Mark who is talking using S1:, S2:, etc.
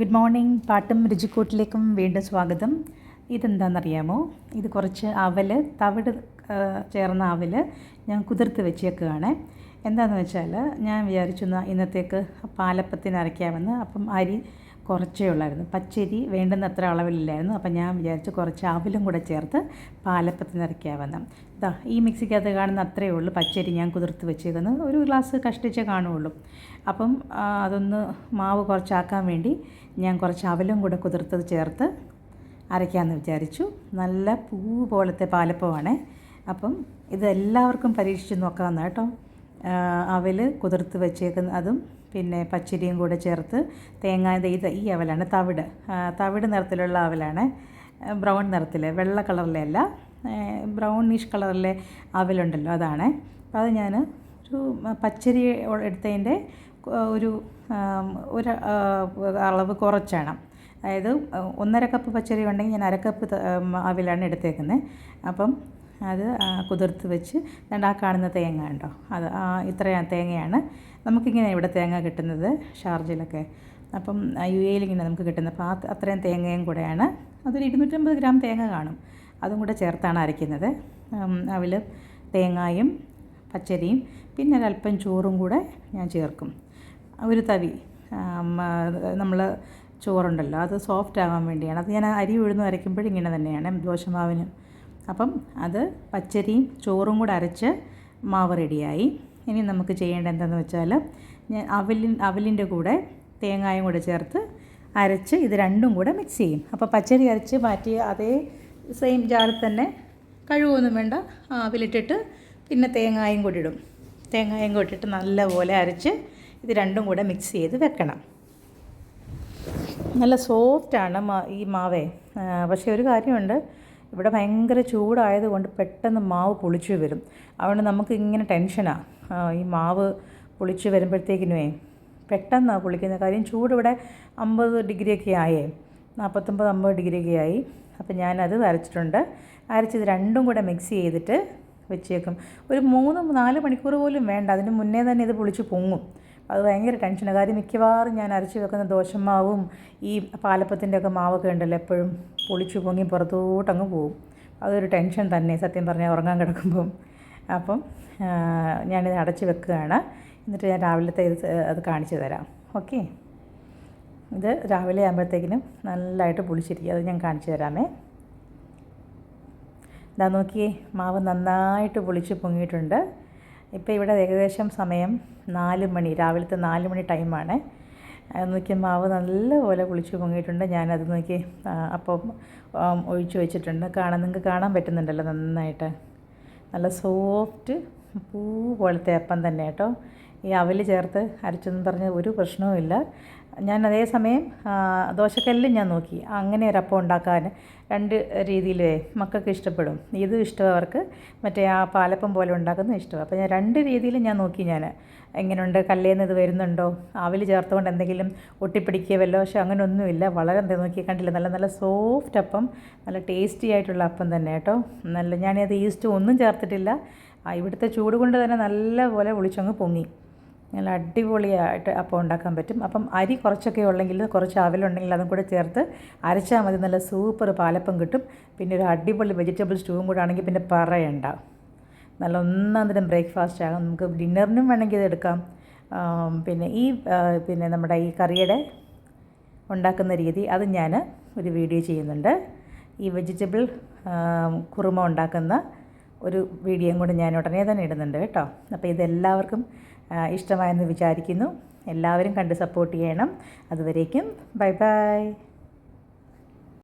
S1: Good morning. പാട്ടും രുചിക്കൂട്ടിലേക്കും വീണ്ടും സ്വാഗതം. ഇതെന്താണെന്നറിയാമോ ഇത് കുറച്ച് അവൽ തവിട് ചേർന്ന അവൽ ഞാൻ കുതിർത്ത് വെച്ചേക്കുകയാണ് എന്താണെന്ന് വെച്ചാൽ ഞാൻ വിചാരിച്ചു ഇന്നത്തേക്ക് പാലപ്പത്തിന് അരയ്ക്കാമെന്ന്. അപ്പം അരി കുറച്ചേ ഉള്ളായിരുന്നു. പച്ചരി വേണ്ടുന്നത്ര അളവിലില്ലായിരുന്നു. അപ്പം ഞാൻ വിചാരിച്ചു കുറച്ച് അവലും കൂടെ ചേർത്ത് പാലപ്പത്തിന് അരയ്ക്കാമെന്ന് ഇതാ ഈ മിക്സിക്കകത്ത് കാണുന്ന അത്രയേ ഉള്ളൂ പച്ചരി ഞാൻ കുതിർത്ത് വെച്ചേക്കുന്നത്. ഒരു ഗ്ലാസ് കഷ്ടിച്ചേ കാണുകയുള്ളൂ. അപ്പം അതൊന്ന് മാവ് കുറച്ചാക്കാൻ വേണ്ടി ഞാൻ കുറച്ച് അവലും കൂടെ കുതിർത്തത് ചേർത്ത് അരയ്ക്കാമെന്ന് വിചാരിച്ചു. നല്ല പൂ പോലത്തെ പാലപ്പമാണ്. അപ്പം ഇത് എല്ലാവർക്കും പരീക്ഷിച്ച് നോക്കാമെന്ന് കേട്ടോ. അവൽ കുതിർത്ത് വെച്ചേക്കുന്ന അതും പിന്നെ പച്ചരിയും കൂടെ ചേർത്ത് തേങ്ങ ഇത് ഈ അവലാണ് തവിട്. തവിട് നിറത്തിലുള്ള അവലാണ്. ബ്രൗൺ നിറത്തിൽ വെള്ള കളറിലെ അല്ല ബ്രൗണിഷ് കളറിലെ അവലുണ്ടല്ലോ അതാണ്. അപ്പോൾ അത് ഞാൻ ഒരു പച്ചരി എടുത്തതിന്റെ ഒരു ഒരു അളവ് കുറച്ചാണ്. അതായത് ഒന്നര കപ്പ് പച്ചരി ഉണ്ടെങ്കിൽ ഞാൻ അരക്കപ്പ് അവിലാണ് എടുത്തേക്കുന്നത് അപ്പം അത് കുതിർത്ത് വെച്ച് രണ്ട് ആ കാണുന്ന തേങ്ങ ഉണ്ടോ അത് ഇത്രയും തേങ്ങയാണ്. നമുക്കിങ്ങനെ ഇവിടെ തേങ്ങ കിട്ടുന്നത് ഷാർജയിലൊക്കെ അപ്പം യു എയിൽ ഇങ്ങനെ നമുക്ക് കിട്ടുന്നത് അപ്പോൾ ആ അത്രയും തേങ്ങയും കൂടെയാണ്. അതൊരു ഇരുന്നൂറ്റമ്പത് ഗ്രാം തേങ്ങ കാണും. അതും കൂടെ ചേർത്താണ് അരയ്ക്കുന്നത്. അവൽ തേങ്ങായും പച്ചരിയും പിന്നെ ഒരല്പം ചോറും കൂടെ ഞാൻ ചേർക്കും. ഒരു തവി നമ്മൾ ചോറുണ്ടല്ലോ അത് സോഫ്റ്റ് ആവാൻ വേണ്ടിയാണ്. അത് ഞാൻ അരി ഉഴുന്ന് അരയ്ക്കുമ്പോഴും ഇങ്ങനെ തന്നെയാണ്. ദോശമാവിന് അപ്പം അത് പച്ചരിയും ചോറും കൂടെ അരച്ച് മാവ് റെഡിയായി. ഇനി നമുക്ക് ചെയ്യേണ്ട എന്താണെന്ന് വെച്ചാൽ ഞാൻ അവലിൻ അവലിന്റെ കൂടെ തേങ്ങായും കൂടെ ചേർത്ത് അരച്ച് ഇത് രണ്ടും കൂടെ മിക്സ് ചെയ്യും. അപ്പോൾ പച്ചരി അരച്ച് മാറ്റി അതേ സെയിം ജാറിൽ തന്നെ കഴുകൊന്നും വേണ്ട. ആവിലിട്ടിട്ട് പിന്നെ തേങ്ങായും കൂടി ഇടും. തേങ്ങായും കൂടി ഇട്ടിട്ട് നല്ലപോലെ അരച്ച് ഇത് രണ്ടും കൂടെ മിക്സ് ചെയ്ത് വെക്കണം. നല്ല സോഫ്റ്റാണ് ഈ മാവേ. പക്ഷേ ഒരു കാര്യമുണ്ട്. ഇവിടെ ഭയങ്കര ചൂടായതുകൊണ്ട് പെട്ടെന്ന് മാവ് പൊളിച്ചു വരും. അതുകൊണ്ട് നമുക്ക് ഇങ്ങനെ ടെൻഷനാണ് ഈ മാവ് പൊളിച്ചു വരുമ്പോഴത്തേക്കിനുവേ പെട്ടെന്നാണ് പുളിക്കുന്ന കാര്യം ചൂട് ഇവിടെ അമ്പത് ഡിഗ്രിയൊക്കെ ആയേ. നാൽപ്പത്തൊമ്പത് അമ്പത് ഡിഗ്രിയൊക്കെ ആയി. അപ്പം ഞാനത് അരച്ചിട്ടുണ്ട്. അരച്ചത് രണ്ടും കൂടെ മിക്സ് ചെയ്തിട്ട് വെച്ചേക്കും. ഒരു മൂന്ന് നാല് മണിക്കൂർ പോലും വേണ്ട. അതിന് മുന്നേ തന്നെ ഇത് പൊളിച്ച് പൊങ്ങും. അത് ഭയങ്കര ടെൻഷനാണ് കാര്യം മിക്കവാറും ഞാൻ അരച്ച് വെക്കുന്ന ദോശമാവും ഈ പാലപ്പത്തിന്റെ ഒക്കെ മാവൊക്കെ ഉണ്ടല്ലോ എപ്പോഴും പൊളിച്ച് പൊങ്ങി പുറത്തോട്ടങ്ങ് പോകും. അതൊരു ടെൻഷൻ തന്നെ സത്യം പറഞ്ഞാൽ ഉറങ്ങാൻ കിടക്കുമ്പം. അപ്പം ഞാനിത് അടച്ച് വെക്കുകയാണ്. എന്നിട്ട് ഞാൻ രാവിലത്തെ ഇത് അത് കാണിച്ചു തരാം. ഓക്കെ? ഇത് രാവിലെ ആകുമ്പോഴത്തേക്കിനും നല്ലതായിട്ട് പൊളിച്ചിരിക്കും. അത് ഞാൻ കാണിച്ചു തരാമേ. ഇതാ നോക്കിയേ മാവ് നന്നായിട്ട് പൊളിച്ച് പൊങ്ങിയിട്ടുണ്ട്. ഇപ്പോൾ ഇവിടെ ഏകദേശം സമയം നാല് മണി രാവിലത്തെ നാല് മണി ടൈമാണ്. അത് നോക്കി മാവ് നല്ലപോലെ കുളിച്ച് പൊങ്ങിയിട്ടുണ്ട്. ഞാനത് നോക്കി അപ്പം ഒഴിച്ച് വെച്ചിട്ടുണ്ട്. കാണാൻ നിങ്ങൾക്ക് കാണാൻ പറ്റുന്നുണ്ടല്ലോ നന്നായിട്ട്. നല്ല സോഫ്റ്റ് പൂ പോലത്തെ അപ്പം തന്നെ കേട്ടോ. ഈ അവൽ ചേർത്ത് അരച്ചെന്ന് പറഞ്ഞ ഒരു പ്രശ്നവുമില്ല ഞാൻ അതേസമയം ദോശക്കല്ലിൽ ദോശക്കല്ലും ഞാൻ നോക്കി. അങ്ങനെ ഒരു അപ്പം ഉണ്ടാക്കാൻ രണ്ട് രീതിയിൽ മക്കൾക്ക് ഇഷ്ടപ്പെടും. ഇത് ഇഷ്ടം അവർക്ക് മറ്റേ ആ പാലപ്പം പോലെ ഉണ്ടാക്കുന്നത് ഇഷ്ടമാണ് അപ്പോൾ ഞാൻ രണ്ട് രീതിയിൽ ഞാൻ നോക്കി ഞാൻ. എങ്ങനെയുണ്ട്? കല്ലേന്ന് ഇത് വരുന്നുണ്ടോ? അവൽ ചേർത്തുകൊണ്ട് എന്തെങ്കിലും ഒട്ടിപ്പിടിക്കുക വല്ലോ പക്ഷേ അങ്ങനെ ഒന്നുമില്ല വളരെ എന്താ നോക്കി കണ്ടില്ല. നല്ല നല്ല സോഫ്റ്റ് അപ്പം നല്ല ടേസ്റ്റി ആയിട്ടുള്ള അപ്പം തന്നെ കേട്ടോ. നല്ല ഞാനത് ഈസ്റ്റ് ഒന്നും ചേർത്തിട്ടില്ല. ഇവിടുത്തെ ചൂട് കൊണ്ട് തന്നെ നല്ലപോലെ ഒളിച്ചങ്ങ് പൊങ്ങി. നല്ല അടിപൊളിയായിട്ട് അപ്പം ഉണ്ടാക്കാൻ പറ്റും. അപ്പം അരി കുറച്ചൊക്കെ ഉള്ളെങ്കിൽ കുറച്ച് അവലുണ്ടെങ്കിൽ അതും കൂടെ ചേർത്ത് അരച്ചാൽ മതി. നല്ല സൂപ്പർ പാലപ്പം കിട്ടും. പിന്നെ ഒരു അടിപൊളി വെജിറ്റബിൾ സ്റ്റൂവും കൂടെ ആണെങ്കിൽ പിന്നെ പറയണ്ട. നല്ല ഒന്നാം തരം ബ്രേക്ക്ഫാസ്റ്റ് ആകാം. നമുക്ക് ഡിന്നറിനും വേണമെങ്കിൽ ഇതെടുക്കാം പിന്നെ ഈ പിന്നെ നമ്മുടെ ഈ കറിയുടെ ഉണ്ടാക്കുന്ന രീതി അത് ഞാൻ ഒരു വീഡിയോ ചെയ്യുന്നുണ്ട്. ഈ വെജിറ്റബിൾ കുറുമ ഉണ്ടാക്കുന്ന ഒരു വീഡിയോയും കൂടെ ഞാൻ ഉടനെ തന്നെ ഇടുന്നുണ്ട് കേട്ടോ. അപ്പോൾ ഇതെല്ലാവർക്കും ഇഷ്ടമായെന്ന് വിചാരിക്കുന്നു. എല്ലാവരും കണ്ട് സപ്പോർട്ട് ചെയ്യണം. അതുവരേക്കും ബൈ ബൈ.